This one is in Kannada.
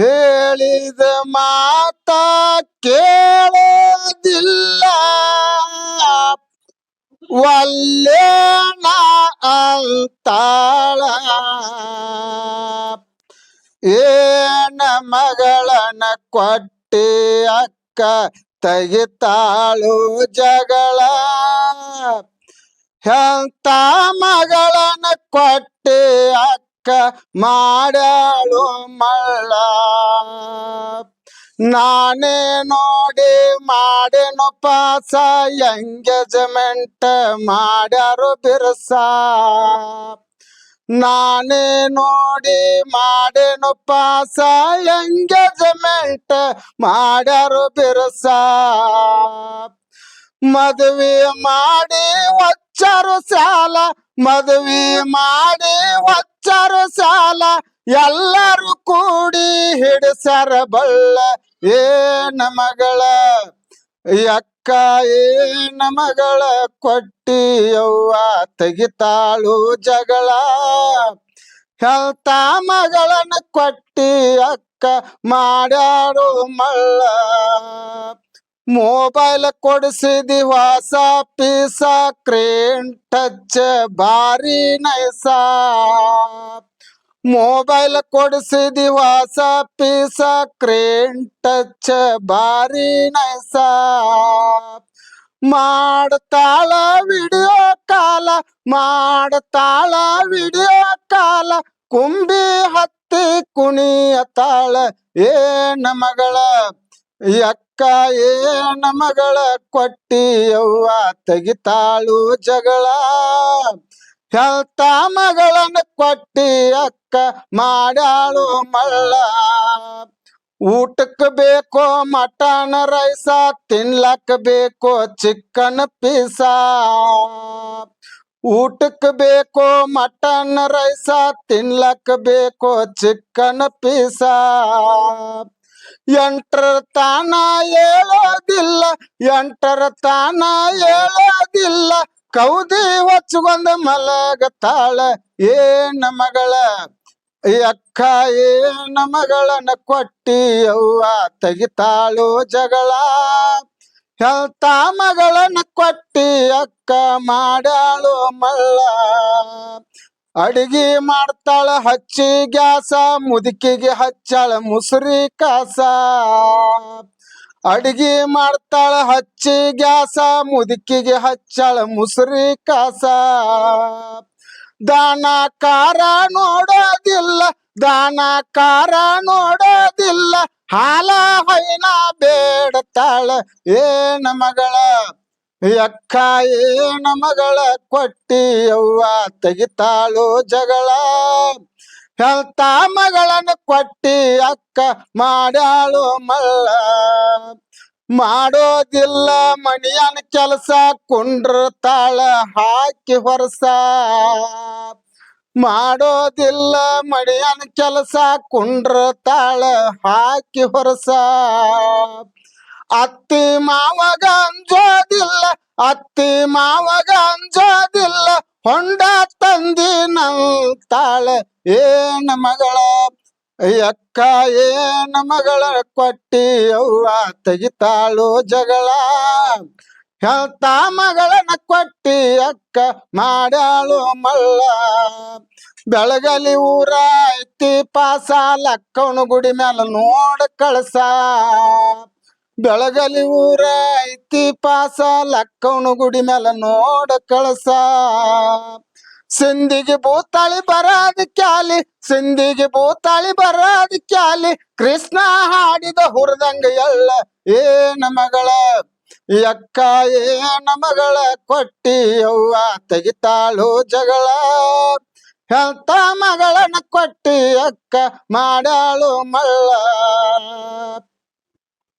ಹೇಳಿದ ಮಾತ ಕೇಳೋದಿಲ್ಲ. ವಲ್ಲೇಣ ಅಂತಾಳ. ಏನ ಮಗಳನ ಕೊಟ್ಟಿ ಅಕ್ಕ ತೆಗಿತಾಳು ಜಗಳ. ಎಂತ ಮಗಳನ ಕೊಟ್ಟಿ ಅಕ್ಕ ಮಾಡ್ಯಾಳು ಮಳ್ಳ. ನಾನೇ ನೋಡಿ ಮಾಡೇನು ಪಾಸ ಎಂಗೇಜ್ಮೆಂಟ್ ಮಾಡ್ಯಾರು ಬಿರ್ಸ. ನಾನೇ ನೋಡಿ ಮಾಡೇನು ಪಾಸ ಎಂಗೇಜ್ಮೆಂಟ್ ಮಾಡ್ಯಾರು ಬಿರ್ಸ. ಮದುವೆ ಮಾಡಿ ಒಚ್ಚರು ಸಾಲ, ಮದುವೆ ಮಾಡಿ ಒಚ್ಚರು ಸಾಲ, ಎಲ್ಲರೂ ಕೂಡಿ ಹಿಡಿಸರ ಬಳ್ಳ, ಏ ಮಗಳ ಅಕ್ಕ, ಏ ಮಗಳ ಕೊಟ್ಟಿ ಯವ್ವ, ತೆಗಿತಾಳು ಜಗಳ. ಹೆಲ್ತ ಮಗಳನ್ನ ಕೊಟ್ಟಿ ಅಕ್ಕ ಮಾಡ್ಯಾರು ಮಳ್ಳ. ಮೊಬೈಲ್ ಕೊಡಿಸಿದಿ ಹೊಸ ಪೀಸ ಕ್ರೇನ್ ಟಚ್ ಬಾರಿ ನೈಸ ಮೊಬೈಲ್ ಕೊಡಿಸಿದಿ ದಿವಸ ಪೀಸ ಕ್ರೇನ್ ಟಚ್ ಬಾರಿ ನೈಸ ಮಾಡ್ತಾಳ ವಿಡಿಯೋ ಕಾಲ, ಮಾಡ್ತಾಳ ವಿಡಿಯೋ ಕಾಲ. ಕುಂಬಿ ಹತ್ತಿ ಕುಣಿಯತಾಳ, ಏನ ಮಗಳ? ಅಕ್ಕ ಏನ ಮಗಳ ಕೊಟ್ಟಿ ಯವ್ವ ತೆಗಿತಾಳು ಜಗಳ. ಹೆಲ್ತ ಮಗಳನ್ನ ಕೊಟ್ಟಿ ಅಕ್ಕ, ಮಾಡ್ಯಾಳು ಮಳ್ಳ. ಊಟಕ್ಕೆ ಬೇಕೋ ಮಟನ್ ರೈಸ ತಿನ್ಲಕ್ ಬೇಕೋ ಚಿಕನ್ ಪೀಸ. ಊಟಕ್ಕೆ ಬೇಕೋ ಮಟನ್ ರೈಸ ತಿನ್ಲಕ್ ಬೇಕೋ ಚಿಕನ್ ಪೀಸ. ಎಂಟರ ತಾನ ಹೇಳೋದಿಲ್ಲ ಎಂಟರ ತಾನ ಹೇಳೋದಿಲ್ಲ. ಕೌದಿ ಹೊಚ್ಕೊಂಡ ಮಲಗತಾಳ ಏನ ಮಗಳ ಅಕ್ಕ ಏನ ಮಗಳನ್ನ ಕೊಟ್ಟಿ, ಅವ್ವ ತೆಗಿತಾಳು ಜಗಳ. ಹೆಲ್ತ ಮಗಳನ್ನ ಕೊಟ್ಟಿ, ಅಕ್ಕ ಮಾಡ್ಯಾಳು ಮಳ್ಳ ಅಡಿಗೆ ಮಾಡ್ತಾಳ ಹಚ್ಚಿ ಗ್ಯಾಸ, ಮುದುಕಿಗೆ ಹಚ್ಚಾಳ ಮುಸುರಿ ಕಾಸ. ಅಡಿಗೆ ಮಾಡ್ತಾಳ ಹಚ್ಚಿ ಗ್ಯಾಸ, ಮುದುಕಿಗೆ ಹಚ್ಚಾಳ ಮುಸುರಿ ಕಾಸ. ದಾನ ಕಾರ ನೋಡೋದಿಲ್ಲ, ದಾನ ಕಾರ ನೋಡೋದಿಲ್ಲ, ಹಾಲ, ಹೈನ ಬೇಡತಾಳ, ಏನ ಮಗಳ? ಅಕ್ಕ ಏನ ಮಗಳ ಕೊಟ್ಟಿ ಅವ್ವ ತೆಗಿತಾಳು ಜಗಳ. ಹೆಲ್ತ ಮಗಳನ್ನ ಕೊಟ್ಟಿ ಅಕ್ಕ ಮಾಡ್ಯಾಳು ಮಳ್ಳ ಮಾಡೋದಿಲ್ಲ ಮಣಿಯನ ಕೆಲಸ ಕುಂಡ್ರ ತಾಳ ಹಾಕಿ ಹೊರಸ. ಮಾಡೋದಿಲ್ಲ ಮಣಿಯನ್ ಕೆಲಸ ಕುಂಡ್ರ ತಾಳ ಹಾಕಿ ಹೊರಸ. ಅತ್ತಿ ಮಾವಗ ಅಂಜೋದಿಲ್ಲ ಅತ್ತಿ ಮಾವಗ ಅಂಜೋದಿಲ್ಲ ಹೊಂಡ ತಂದಿ ನಂತಾಳೆ, ಏನ ಮಗಳ? ಅಕ್ಕ ಏನ ಮಗಳ ಕೊಟ್ಟಿ ಅವ್ವ ತೆಗಿತಾಳು ಜಗಳ. ಹೇಳ್ತ ಮಗಳನ್ನ ಕೊಟ್ಟಿ ಅಕ್ಕ ಮಾಡ್ಯಾಳು ಮಲ್ಲ. ಬೆಳಗಲಿ ಊರ ಐತಿ ಪಾಸ ಲಕ್ಕವನ ಗುಡಿ ಮ್ಯಾಲ ನೋಡ ಕಳಸ. ಬೆಳಗಲಿ ಊರ ಐತಿ ಪಾಸ ಲಕ್ಕವನು ಗುಡಿ ಮ್ಯಾಲ ನೋಡ ಕಳಸ. ಸಿಂಧಿಗೆ ಭೂತಾಳಿ ಬರಾದ ಕ್ಯಾಲಿ, ಸಿಂಧಿಗೆ ಭೂತಾಳಿ ಬರಾದ ಕ್ಯಾಲಿ, ಕೃಷ್ಣ ಹಾಡಿದ ಹುರದಂಗ ಎಳ್ಳ ಏನ ಮಗಳ? ಯಕ್ಕ ಏನ ಮಗಳ ಕೊಟ್ಟಿ ಅವ್ವ ತೆಗಿತಾಳು ಜಗಳ? ಹೆಲ್ತ ಮಗಳನ್ನ ಕೊಟ್ಟಿ ಅಕ್ಕ ಮಾಡಾಳು ಮಳ್ಳ?